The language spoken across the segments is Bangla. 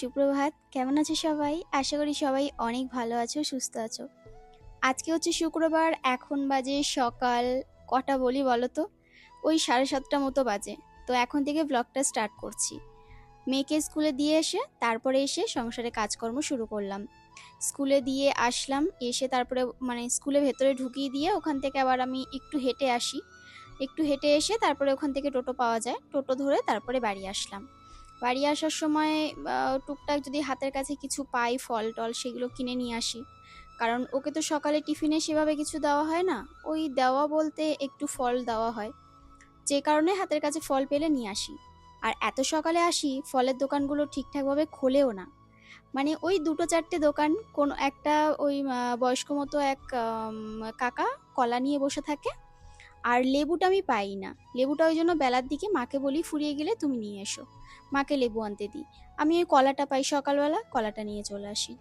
সুপ্রভাত। কেমন আছো সবাই? আশা করি সবাই অনেক ভালো আছো, সুস্থ আছো। আজকে হচ্ছে শুক্রবার, এখন বাজে সকাল কটা বলি বলো তো? ওই সাড়ে সাতটা মতো বাজে। তো এখন থেকে ব্লগটা স্টার্ট করছি। মেয়েকে স্কুলে দিয়ে এসে, তারপরে এসে সংসারে কাজকর্ম শুরু করলাম। স্কুলে দিয়ে আসলাম, এসে তারপরে মানে স্কুলে ভেতরে ঢুকিয়ে দিয়ে ওখান থেকে আবার আমি একটু হেঁটে আসি। একটু হেঁটে এসে তারপরে ওখান থেকে টোটো পাওয়া যায়। টোটো ধরে তারপরে বাড়ি আসলাম। বাড়ি আসার সময় টুকটাক যদি হাতের কাছে কিছু পাই, ফল টল সেগুলো কিনে নিয়ে আসি। কারণ ওকে তো সকালে টিফিনে সেভাবে কিছু দেওয়া হয় না। ওই দেওয়া বলতে একটু ফল দেওয়া হয়। যে কারণে হাতের কাছে ফল পেলে নিয়ে আসি। আর এত সকালে আসি, ফলের দোকানগুলো ঠিকঠাকভাবে খোলেও না। মানে ওই দুটো চারটে দোকান, কোন একটা ওই বয়স্ক মতো এক কাকা কলা নিয়ে বসে থাকে। আর লেবুটা আমি পাই না। লেবুটা ওই জন্য বেলার দিকে মাকে বলি, ফুরিয়ে গেলে তুমি নিয়ে এসো। মাকে লেবু আনতে দিই আমি ওই কলাটা পাই সকালবেলা, কলাটা নিয়ে চলে আসি।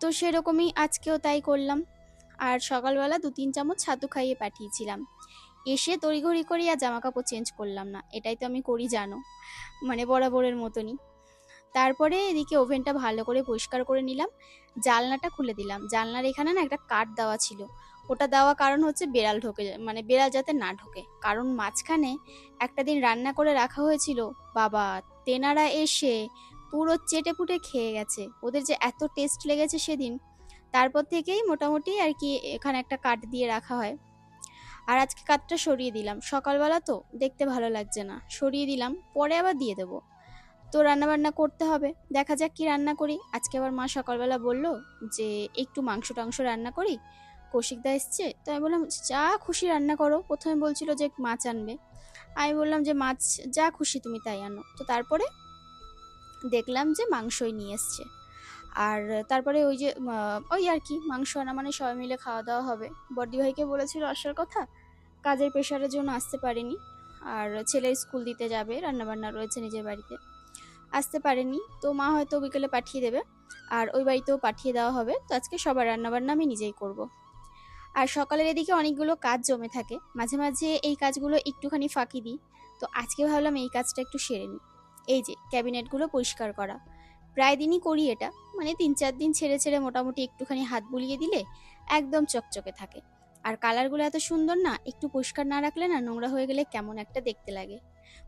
তো সেরকমই আজকেও তাই করলাম। আর সকালবেলা দু তিন চামচ ছাতু খাইয়ে পাঠিয়েছিলাম। এসে তড়িঘড়ি করে আর জামা কাপড় চেঞ্জ করলাম না। এটাই তো আমি করি, জানো? মানে বরাবরের মতনই। তারপরে এদিকে ওভেনটা ভালো করে পরিষ্কার করে নিলাম। জানলাটা খুলে দিলাম। জানলার এখানে না একটা কাঠ দেওয়া ছিল। ওটা দেওয়া কারণ হচ্ছে বেড়াল ঢোকে মানে বেড়াল যাতে না ঢোকে। কারণ মাঝখানে একটা দিন রান্না করে রাখা হয়েছিল, বাবা, তেনারা এসে পুরো চেটে পুটে খেয়ে গেছে। ওদের যে এত টেস্ট লেগেছে সেদিন, তারপর থেকেই মোটামুটি আর কি এখানে একটা কাঠ দিয়ে রাখা হয়। আর আজকে কাঠটা সরিয়ে দিলাম। সকালবেলা তো দেখতে ভালো লাগছে না। সরিয়ে দিলাম, পরে আবার দিয়ে দেবো। তো রান্না বান্না করতে হবে। দেখা যাক কি রান্না করি। আজকে আবার মা সকালবেলা বলল যে, একটু মাংস টাংস রান্না করি। কৌশিকদা এসছে, তো আমি বললাম, যা খুশি রান্না করো। প্রথমে বলছিল যে মাছ আনবে। আমি বললাম যে, মাছ, যা খুশি তুমি তাই আনো। তো তারপরে দেখলাম যে মাংসই নিয়ে এসছে। আর তারপরে ওই যে ওই আর কি, মাংস আনা মানে সবাই মিলে খাওয়া দাওয়া হবে। বড়দি ভাইকে বলেছিল আসার কথা, কাজের প্রেশারের জন্য আসতে পারেনি। আর ছেলের স্কুল দিতে যাবে, রান্নাবান্না রয়েছে নিজের বাড়িতে। আসতে পারেনি, তো মা হয়তো বিকেলে পাঠিয়ে দেবে। আর ওই বাড়িতেও পাঠিয়ে দেওয়া হবে। তো আজকে সবার রান্নাবান্না আমি নিজেই করব। আর সকালের এদিকে অনেকগুলো কাজ জমে থাকে। মাঝে মাঝে এই কাজগুলো একটুখানি ফাঁকি দিই। তো আজকে ভাবলাম এই কাজটা একটু সেরে নিই। এই যে, ক্যাবিনেটগুলো পরিষ্কার করা। প্রায় দিনই করি এটা। মানে তিন চার দিন ছেড়ে ছেড়ে মোটামুটি একটুখানি হাত বুলিয়ে দিলে একদম চকচকে থাকে। আর কালারগুলো এত সুন্দর না, একটু পরিষ্কার না রাখলে না নোংরা হয়ে গেলে কেমন একটা দেখতে লাগে।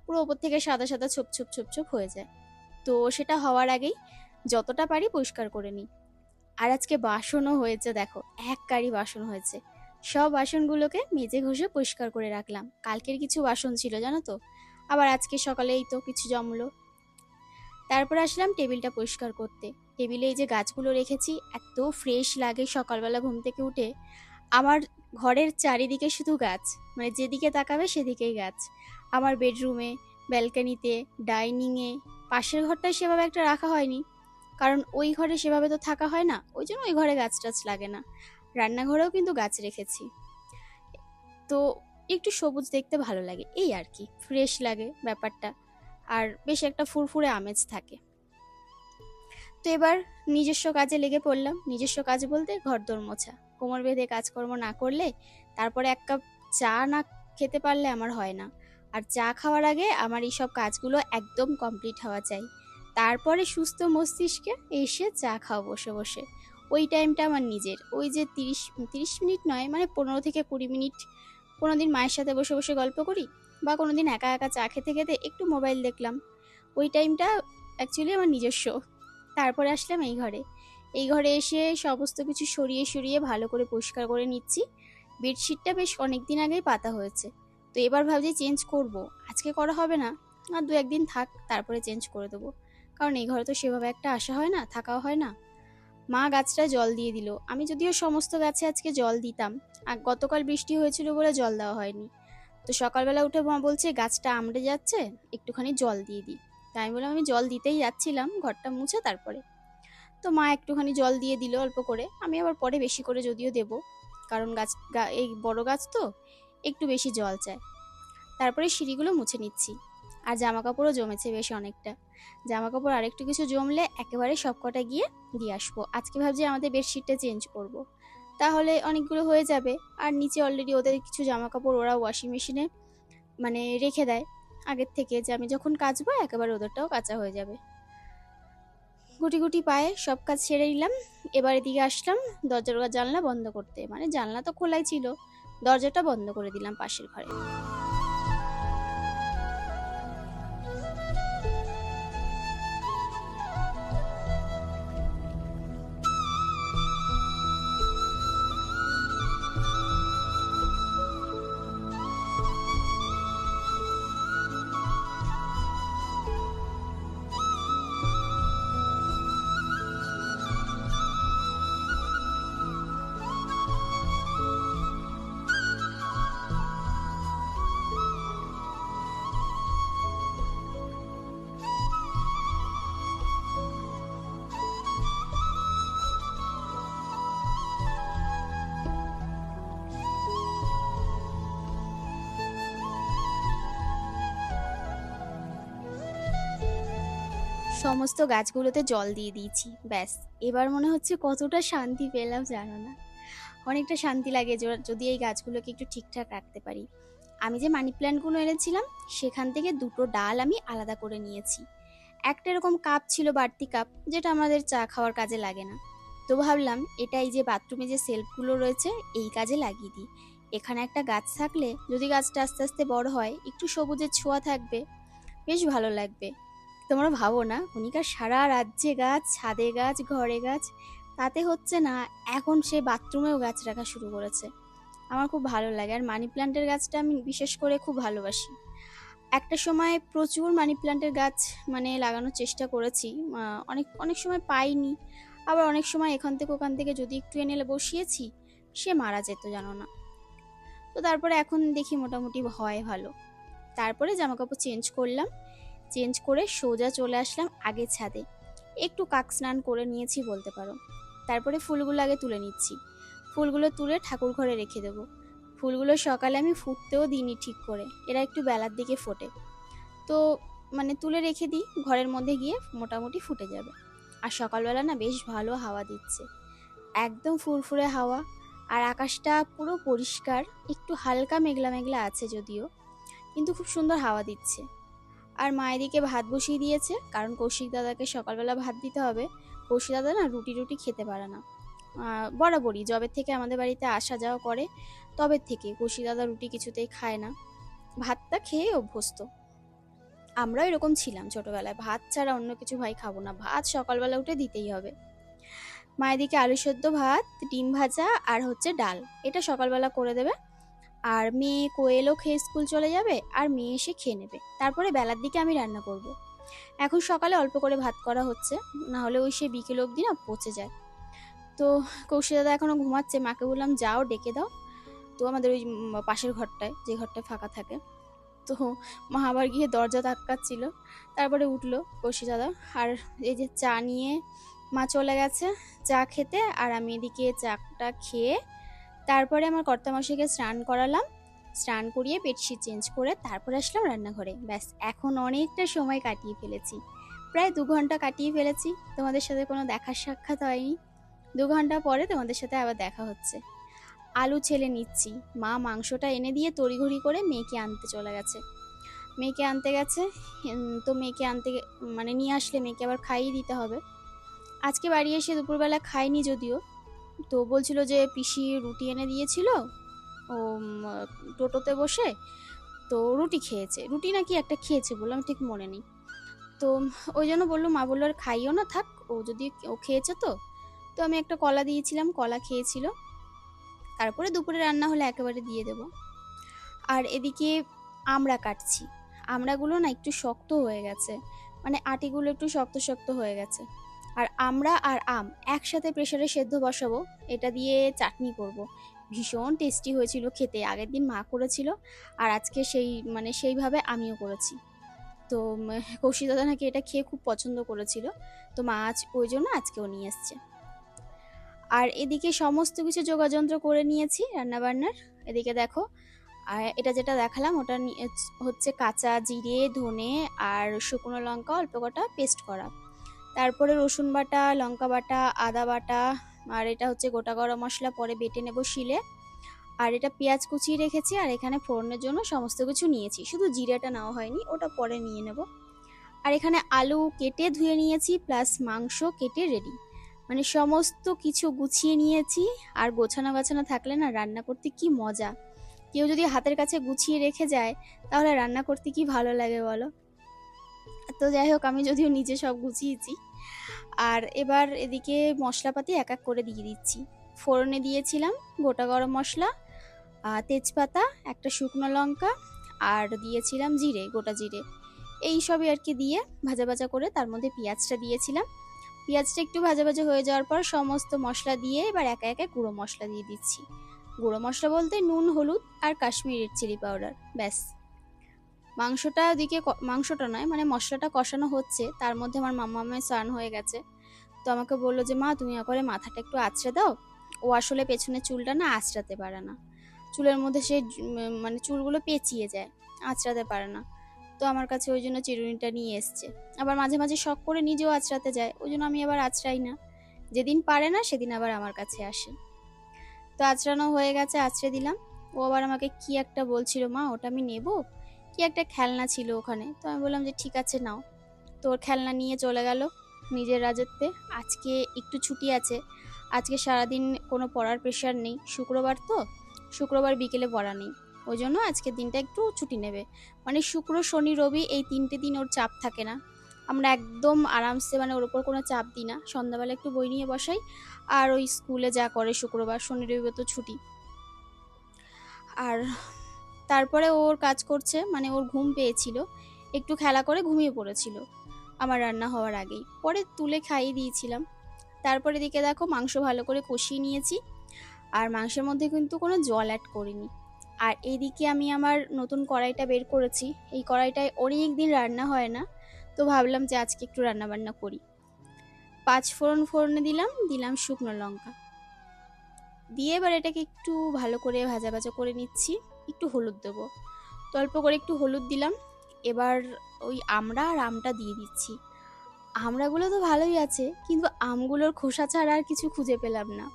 পুরো ওপর থেকে সাদা সাদা ছোপ ছোপ ছোপ ছোপ হয়ে যায়। তো সেটা হওয়ার আগেই যতটা পারি পরিষ্কার করে নিই। আর আজকে বাসনও হয়েছে, দেখো, এক কারি বাসন হয়েছে। সব বাসনগুলোকে মেজে ঘষে পরিষ্কার করে রাখলাম। কালকের কিছু বাসন ছিল, জানো তো? আবার আজকে সকালেই তো কিছু জমলো। তারপর আসলাম টেবিলটা পরিষ্কার করতে। টেবিলে এই যে গাছগুলো রেখেছি, এত ফ্রেশ লাগে সকালবেলা ঘুম থেকে উঠে। আমার ঘরের চারিদিকে শুধু গাছ মানে যেদিকে তাকাবে সেদিকেই গাছ। আমার বেডরুমে, ব্যালকানিতে, ডাইনিংয়ে, পাশের ঘরটায় সেভাবে একটা রাখা হয়নি। কারণ ওই ঘরে সেভাবে তো থাকা হয় না, ওই জন্য ওই ঘরে গাছ টাছ লাগে না। রান্নাঘরেও কিন্তু গাছ রেখেছি। তো একটু সবুজ দেখতে ভালো লাগে, এই আর কি, ফ্রেশ লাগে ব্যাপারটা। আর বেশ একটা ফুরফুরে আমেজ থাকে। তো এবার নিজস্ব কাজে লেগে পড়লাম, নিজস্ব কাজ বলতে ঘরদোর মোছা। কোমর বেঁধে কাজকর্ম না করলে তারপরে এক কাপ চা না খেতে পারলে আমার হয় না। আর চা খাওয়ার আগে আমার এই সব কাজগুলো একদম কমপ্লিট হওয়া চাই। তারপরে সুস্থ মস্তিষ্কে এসে চা খাও বসে বসে। ওই টাইমটা আমার নিজের। ওই যে তিরিশ তিরিশ মিনিট নয় মানে পনেরো থেকে কুড়ি মিনিট কোনো দিন মায়ের সাথে বসে বসে গল্প করি বা কোনো দিন একা একা চা খেতে খেতে একটু মোবাইল দেখলাম। ওই টাইমটা অ্যাকচুয়ালি আমার নিজস্ব। তারপরে আসলাম এই ঘরে। এই ঘরে এসে সমস্ত কিছু সরিয়ে সরিয়ে ভালো করে পরিষ্কার করে নিচ্ছি। বেডশিটটা বেশ অনেক দিন আগেই পাতা হয়েছে। তো এবার ভাবছি চেঞ্জ করব। আজকে করা হবে না। আর দু একদিন থাক, তারপরে চেঞ্জ করে দেবো। কারণ এই ঘরে তো সেভাবে একটা আসা হয় না, থাকাও হয় না। মা গাছটা জল দিয়ে দিল। আমি যদিও সমস্ত গাছে আজকে জল দিতাম, আর গতকাল বৃষ্টি হয়েছিল বলে জল দেওয়া হয়নি। তো সকালবেলা উঠে মা বলছে, গাছটা আমড়ে যাচ্ছে, একটুখানি জল দিয়ে দিই। তাই আমি বললাম, আমি জল দিতেই যাচ্ছিলাম, ঘরটা মুছে তারপরে। তো মা একটুখানি জল দিয়ে দিল অল্প করে। আমি আবার পরে বেশি করে যদিও দেব, কারণ গাছ এই বড় গাছ তো, একটু বেশি জল চায়। তারপরে সিঁড়িগুলো মুছে নিচ্ছি। আর জামা কাপড়ও জমেছে বেশ অনেকটা। জামা কাপড় আরেকটু কিছু জমলে একেবারে সব কটা গিয়ে দিয়ে আসব। আজকে ভাবছি আমাদের বেডশিটটা চেঞ্জ করব। তাহলে অনেকগুলো হয়ে যাবে। আর নিচে অলরেডি ওদের কিছু জামা কাপড় ওরা ওয়াশিং মেশিনে মানে রেখে দেয়। আগের থেকে যে আমি যখন কাচবো একেবারে ওদেরটাও কাঁচা হয়ে যাবে। গুটি গুটি পায়ে সব কাজ সেরে নিলাম। এবার এদিকে আসলাম দরজার জানলা বন্ধ করতে। মানে জানলা তো খোলাই ছিল। দরজাটা বন্ধ করে দিলাম পাশের ঘরে। সমস্ত গাছগুলোতে জল দিয়ে দিয়েছি, ব্যাস। এবার মনে হচ্ছে কতটা শান্তি পেলাম, জানো না। অনেকটা শান্তি লাগে যদি এই গাছগুলোকে একটু ঠিকঠাক রাখতে পারি। আমি যে মানি প্ল্যান্টগুলো এনেছিলাম, সেখান থেকে দুটো ডাল আমি আলাদা করে নিয়েছি। একটা এরকম কাপ ছিল বাড়তি কাপ, যেটা আমাদের চা খাওয়ার কাজে লাগে না। তো ভাবলাম এটা এই যে বাথরুমে যে সেলফগুলো রয়েছে, এই কাজে লাগিয়ে দিই। এখানে একটা গাছ থাকলে যদি গাছটা আস্তে আস্তে বড় হয়, একটু সবুজের ছোঁয়া থাকবে, বেশ ভালো লাগবে। তোমরা ভাবো না কণিকার সারা রাজ্যে গাছ, ছাদে গাছ, ঘরে গাছ, তাতে হচ্ছে না, এখন সে বাথরুমেও গাছ রাখা শুরু করেছে। আমার খুব ভালো লাগে, আর মানি প্ল্যান্টের গাছটা আমি বিশেষ করে খুব ভালোবাসি। একটা সময় প্রচুর মানি প্ল্যান্টের গাছ মানে লাগানোর চেষ্টা করেছি অনেক অনেক সময় পাইনি। আবার অনেক সময় এখান থেকে ওখান থেকে যদি একটু এনে বসিয়েছি, সে মারা যেত, জানো না। তো তারপরে এখন দেখি মোটামুটি হয় ভালো। তারপরে জামাকাপড় চেঞ্জ করলাম চেঞ্জ করে সোজা চলে আসলাম আগের ছাদে। একটু কাক স্নান করে নিয়েছি বলতে পারো। তারপরে ফুলগুলো আগে তুলে নিচ্ছি। ফুলগুলো তুলে ঠাকুর ঘরে রেখে দেবো। ফুলগুলো সকালে আমি ফুটতেও দিইনি ঠিক করে, এরা একটু বেলার দিকে ফোটে। তো মানে তুলে রেখে দিই, ঘরের মধ্যে গিয়ে মোটামুটি ফুটে যাবে। আর সকালবেলা না বেশ ভালো হাওয়া দিচ্ছে। একদম ফুরফুরে হাওয়া। আর আকাশটা পুরো পরিষ্কার, একটু হালকা মেঘলা মেঘলা আছে যদিও, কিন্তু খুব সুন্দর হাওয়া দিচ্ছে। আর মা এদিকে ভাত বসিয়ে দিয়েছে, কারণ কৌশিক দাদাকে সকালবেলা ভাত দিতে হবে। কৌশিক দাদা না রুটি রুটি খেতে পারে না। বরাবরই জবের থেকে আমাদের বাড়িতে আসা যাওয়া করে, তবে থেকে কৌশিক দাদা রুটি কিছুতেই খায় না। ভাতটা খেয়ে অভ্যস্ত। আমরাও এরকম ছিলাম ছোটবেলায়, ভাত ছাড়া অন্য কিছু ভাই খাব না, ভাত সকালবেলা উঠে দিতেই হবে। মায়ের দিকে আলু সেদ্ধ ভাত, ডিম ভাজা আর হচ্ছে ডাল, এটা সকালবেলা করে দেবে। আর মেয়ে কোয়েলও খেয়ে স্কুল চলে যাবে, আর মেয়ে এসে খেয়ে নেবে। তারপরে বেলার দিকে আমি রান্না করব। এখন সকালে অল্প করে ভাত করা হচ্ছে না হলে ওই সে বিকেল অবধি না পচে যায়। তো কৌশি দাদা এখনও ঘুমাচ্ছে, মাকে বললাম, যাও, ডেকে দাও। তো আমাদের ওই পাশের ঘরটায়, যে ঘরটায় ফাঁকা থাকে। তো মা আবার গিয়ে দরজা ধাক্কাচ্ছিল, তারপরে উঠল কৌশি দাদা। আর এই যে চা নিয়ে মা চলে গেছে, চা খেতে, আর আমি এদিকে চাটা খেয়ে তারপরে আমার কর্তামশাইকে স্নান করালাম। স্নান করিয়ে বেডশিট চেঞ্জ করে তারপরে আসলাম রান্নাঘরে। ব্যাস, এখন অনেকটা সময় কাটিয়ে ফেলেছি। প্রায় দু ঘণ্টা কাটিয়ে ফেলেছি। তোমাদের সাথে কোনো দেখার সাক্ষাৎ হয়নি। দু ঘণ্টা পরে তোমাদের সাথে আবার দেখা হচ্ছে। আলু ছেলে নিচ্ছি। মা মাংসটা এনে দিয়ে তড়িঘড়ি করে মেয়েকে আনতে চলে গেছে। মেয়েকে আনতে গেছে। তো মেয়েকে আনতে মানে নিয়ে আসলে মেয়েকে আবার খাইয়ে দিতে হবে। আজকে বাড়ি এসে দুপুরবেলা খাইনি যদিও। তো বলছিল যে পিসি রুটি এনে দিয়েছিল, ও টোটোতে বসে তো রুটি খেয়েছে। রুটি নাকি একটা খেয়েছে বললাম ঠিক মনে নেই। তো ওই জন্য বলল, মা বলল, আর খাইও না, থাক, ও যদি ও খেয়েছে তো। তো আমি একটা কলা দিয়েছিলাম, কলা খেয়েছিল। তারপরে দুপুরে রান্না হলে একেবারে দিয়ে দেবো। আর এদিকে আমরা কাটছি। আমরাগুলো না একটু শক্ত হয়ে গেছে। মানে আটিগুলো একটু শক্ত শক্ত হয়ে গেছে। আর আমরা আর আম একসাথে প্রেশারে সেদ্ধ বসাবো এটা দিয়ে চাটনি করব। ভীষণ টেস্টি হয়েছিল খেতে আগের দিন মা করেছিল আর আজকে সেই মানে সেইভাবে আমিও করেছি। তো উম, কৌশিক দাদা নাকি এটা খেয়ে খুব পছন্দ করেছিল তো মা আজ ওই জন্য আজকেও নিয়ে এসছে। আর এদিকে সমস্ত কিছু যোগাযন্ত্র করে নিয়েছি রান্নাবান্নার। এদিকে দেখো আর এটা যেটা দেখালাম ওটা হচ্ছে কাঁচা জিরে ধনে আর শুকনো লঙ্কা অল্প কটা পেস্ট করা। তারপরে রসুন বাটা, লঙ্কা বাটা, আদা বাটা, আর এটা হচ্ছে গোটা গরম মশলা পরে বেটে নেব শিলে। আর এটা পেঁয়াজ কুচিয়ে রেখেছি, আর এখানে ফোড়নের জন্য সমস্ত কিছু নিয়েছি। শুধু জিরাটা নেওয়া হয়নি, ওটা পরে নিয়ে নেব। আর এখানে আলু কেটে ধুয়ে নিয়েছি, প্লাস মাংস কেটে রেডি মানে সমস্ত কিছু গুছিয়ে নিয়েছি, আর গোছানো গাছানো থাকলে না রান্না করতে কি মজা। কেউ যদি হাতের কাছে গুছিয়ে রেখে যায়, তাহলে রান্না করতে কি ভালো লাগে বলো? তো যাই হোক, আমি যদিও নিজে সব গুছিয়েছি। আর এবার এদিকে মশলাপাতি এক এক করে দিয়ে দিচ্ছি। ফোড়নে দিয়েছিলাম গোটা গরম মশলা তেজপাতা, একটা শুকনো লঙ্কা আর দিয়েছিলাম জিরে, গোটা জিরে। এই সবই আর কি দিয়ে ভাজা ভাজা করে তার মধ্যে পেঁয়াজটা দিয়েছিলাম। পেঁয়াজটা একটু ভাজা ভাজা হয়ে যাওয়ার পর সমস্ত মশলা দিয়ে এবার একা একা গুঁড়ো মশলা দিয়ে দিচ্ছি। গুঁড়ো মশলা বলতে নুন, হলুদ আর কাশ্মীরি চিলি পাউডার ব্যাস। মাংসটা ওদিকে ক- মাংসটা নয় মানে মশলাটা কষানো হচ্ছে, তার মধ্যে আমার মাম্মা মামের স্নান হয়ে গেছে। তো আমাকে বলল যে, মা, তুমি করে মাথাটা একটু আঁচড়ে দাও। ও আসলে পেছনে চুলটা না আঁচড়াতে পারে না। চুলের মধ্যে সে মানে চুলগুলো পেঁচিয়ে যায় আঁচড়াতে পারে না। তো আমার কাছে ওই জন্য চিরুনিটা নিয়ে এসছে। আবার মাঝে মাঝে শখ করে নিজেও আঁচড়াতে যায়, ওই জন্য আমি আবার আঁচড়াই না। যেদিন পারে না, সেদিন আবার আমার কাছে আসে। তো আঁচড়ানো হয়ে গেছে আঁচড়ে দিলাম। ও আবার আমাকে কি একটা বলছিল, মা, ওটা আমি নেব? কি একটা খেলনা ছিল ওখানে? তো আমি বললাম যে, ঠিক আছে, নাও। তো ওর খেলনা নিয়ে চলে গেল নিজের রাজত্বে। আজকে একটু ছুটি আছে। আজকে সারাদিন কোনো পড়ার প্রেশার নেই। শুক্রবার তো, শুক্রবার বিকেলে পড়া নেই। ওই জন্য আজকের দিনটা একটু ছুটি নেবে। মানে শুক্র, শনি, রবি এই তিনটে দিন ওর চাপ থাকে না। আমরা একদম আরামসে মানে ওর ওপর কোনো চাপ দিই না। সন্ধ্যাবেলা একটু বই নিয়ে বসাই। আর ওই স্কুলে যা করে শুক্রবার, শনি রবিবার তো ছুটি। আর তারপরে ওর কাজ করছে মানে ওর ঘুম পেয়েছিল, একটু খেলা করে ঘুমিয়ে পড়েছিল আমার রান্না হওয়ার আগেই। পরে তুলে খাইয়ে দিয়েছিলাম। তারপরে দিকে দেখো মাংস ভালো করে কষিয়ে নিয়েছি, আর মাংসের মধ্যে কিন্তু কোনো জল অ্যাড করিনি। আর এইদিকে আমি আমার নতুন কড়াইটা বের করেছি, এই কড়াইটায় অনেক দিন রান্না হয় না, তো ভাবলাম যে আজকে একটু রান্না বান্না করি। পাঁচ ফোড়ন ফোড়নে দিলাম দিলাম শুকনো লঙ্কা। দিয়ে এবার এটাকে একটু ভালো করে ভাজা ভাজা করে নিচ্ছি। একটু হলুদ দেবো। তো অল্প করে একটু হলুদ দিলাম। এবার ওই আমড়া আর আমটা দিয়ে দিচ্ছি। আমড়াগুলো তো ভালোই আছে, কিন্তু আমগুলোর খোসা ছাড়া আর কিছু খুঁজে পেলাম না।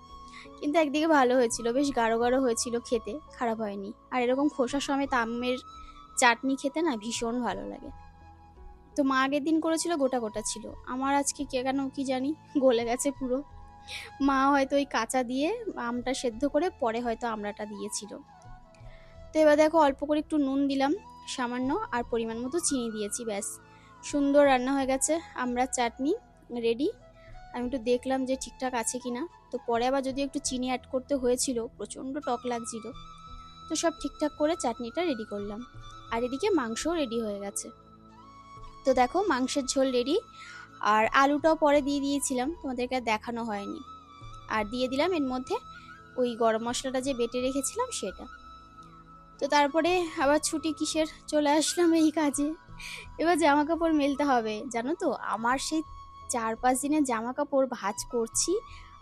কিন্তু একদিকে ভালো হয়েছিল, বেশ গাঢ় গাঢ় হয়েছিল খেতে, খারাপ হয়নি। আর এরকম খোসা সমেত আমের চাটনি খেতে না ভীষণ ভালো লাগে। তো মা আগের দিন করেছিল, গোটা গোটা ছিল। আমার আজকে কে কেন কি জানি গলে গেছে পুরো। মা হয়তো ওই কাঁচা দিয়ে আমটা সেদ্ধ করে পরে হয়তো আমড়াটা দিয়েছিল। তো এবার দেখো অল্প করে একটু নুন দিলাম, সামান্য আর পরিমাণ মতো চিনি দিয়েছি, ব্যাস। সুন্দর রান্না হয়ে গেছে, আমরা চাটনি রেডি আমি একটু দেখলাম যে ঠিকঠাক আছে কি না তো পরে আবার যদি একটু চিনি অ্যাড করতে হয়েছিল, প্রচণ্ড টক লাগছিল। তো সব ঠিকঠাক করে চাটনিটা রেডি করলাম। আর এদিকে মাংসও রেডি হয়ে গেছে। তো দেখো মাংসের ঝোল রেডি আর আলুটাও পরে দিয়ে দিয়েছিলাম, তোমাদেরকে দেখানো হয়নি। আর দিয়ে দিলাম এর মধ্যে ওই গরম মশলাটা যে বেটে রেখেছিলাম সেটা। তো তারপরে আবার ছুটি কিসের? চলে আসলাম এই কাজে। এবার জামা কাপড় মেলতে হবে, জানো তো? আমার সেই চার পাঁচ দিনের জামা কাপড় ভাঁজ করছি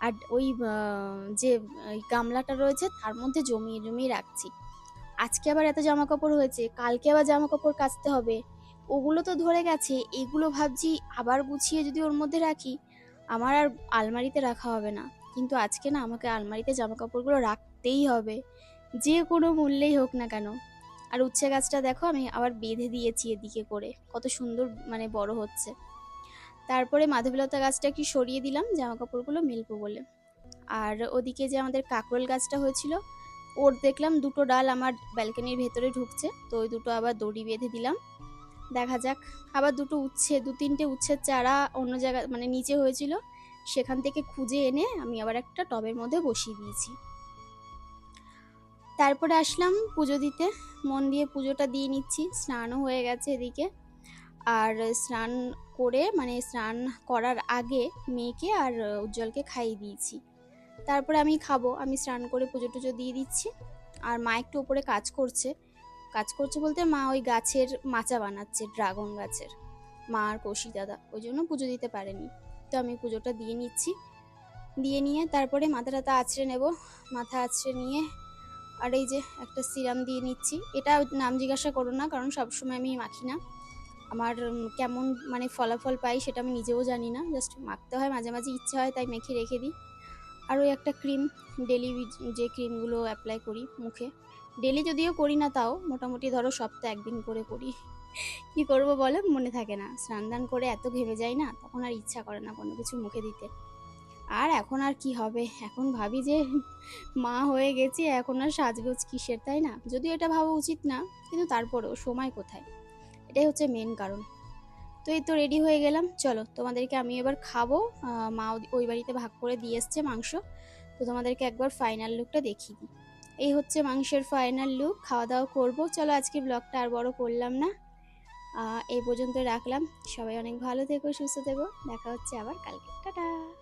আর ওই যে গামলাটা রয়েছে তার মধ্যে জমিয়ে জমিয়ে রাখছি। আজকে আবার এত জামা কাপড় হয়েছে, কালকে আবার জামা কাপড় কাচতে হবে। ওগুলো তো ধরে গেছে, এগুলো ভাবছি আবার গুছিয়ে যদি ওর মধ্যে রাখি, আমার আর আলমারিতে রাখা হবে না। কিন্তু আজকে না আমাকে আলমারিতে জামা কাপড়গুলো রাখতেই হবে। যে কোনো মূল্যেই হোক না কেন। আর উচ্ছে গাছটা দেখো, আমি আবার বেঁধে দিয়েছি এদিকে করে। কত সুন্দর মানে বড় হচ্ছে। তারপরে মাধবীলতা গাছটা কি সরিয়ে দিলাম জামা কাপড়গুলো মেলবো বলে। আর ওদিকে যে আমাদের কাকরোল গাছটা হয়েছিল, ওর দেখলাম দুটো ডাল আমার ব্যালকনির ভেতরে ঢুকছে, তো ওই দুটো আবার দড়ি বেঁধে দিলাম। দেখা যাক, আবার দুটো উচ্ছে, দু তিনটে উচ্ছের চারা অন্য জায়গা মানে নিচে হয়েছিল, সেখান থেকে খুঁজে এনে আমি আবার একটা টবের মধ্যে বসিয়ে দিয়েছি। তারপরে আসলাম পুজো দিতে। মন দিয়ে পুজোটা দিয়ে নিচ্ছি, স্নানও হয়ে গেছে এদিকে। আর স্নান করে মানে স্নান করার আগে মেয়েকে আর উজ্জ্বলকে খাইয়ে দিয়েছি। তারপরে আমি খাব, আমি স্নান করে পুজো টুজো দিয়ে দিচ্ছি। আর মা একটু ওপরে কাজ করছে। কাজ করছে বলতে মা ওই গাছের মাচা বানাচ্ছে, ড্রাগন গাছের। মা আর কৌশি দাদা, ওই জন্য পুজো দিতে পারেনি। তো আমি পুজোটা দিয়ে নিচ্ছি। দিয়ে নিয়ে তারপরে মাথা টাথা আছড়ে নেব। মাথা আছড়ে নিয়ে আর এই যে একটা সিরাম দিয়ে নিচ্ছি। এটা নাম জিজ্ঞাসা করো না, কারণ সবসময় আমি মাখি না। আমার কেমন মানে ফলাফল পাই সেটা আমি নিজেও জানি না। জাস্ট মাখতে হয়, মাঝে মাঝে ইচ্ছে হয়, তাই মেখে রেখে দিই। আর ওই একটা ক্রিম ডেলি যে ক্রিমগুলো অ্যাপ্লাই করি মুখে। ডেলি যদিও করি না তাও, মোটামুটি ধরো সপ্তাহে একদিন করে করি। কি করব বলে? মনে থাকে না। স্নান দান করে এত ঘেমে যাই না, তখন আর ইচ্ছা করে না কোনো কিছু মুখে দিতে। আর এখন আর কি হবে? এখন ভাবি যে মা হয়ে গেছি, এখন আর সাজগোজ কিসের, তাই না? যদিও এটা ভাবা উচিত না, কিন্তু তারপরেও সময় কোথায়? এটাই হচ্ছে মেন কারণ। তো এই তো রেডি হয়ে গেলাম। চলো, তোমাদেরকে আমি এবার খাব। মা ওই- বাড়িতে ভাগ করে দিয়ে এসছে মাংস। তো তোমাদেরকে একবার ফাইনাল লুকটা দেখিয়ে দিই। এই হচ্ছে মাংসের ফাইনাল লুক খাওয়া দাওয়া করব। চলো আজকে ব্লগটা আর বড় করলাম না। এই পর্যন্ত রাখলাম। সবাই অনেক ভালো থেকো, সুস্থ থেকো। দেখা হচ্ছে আবার কালকে। টাটা!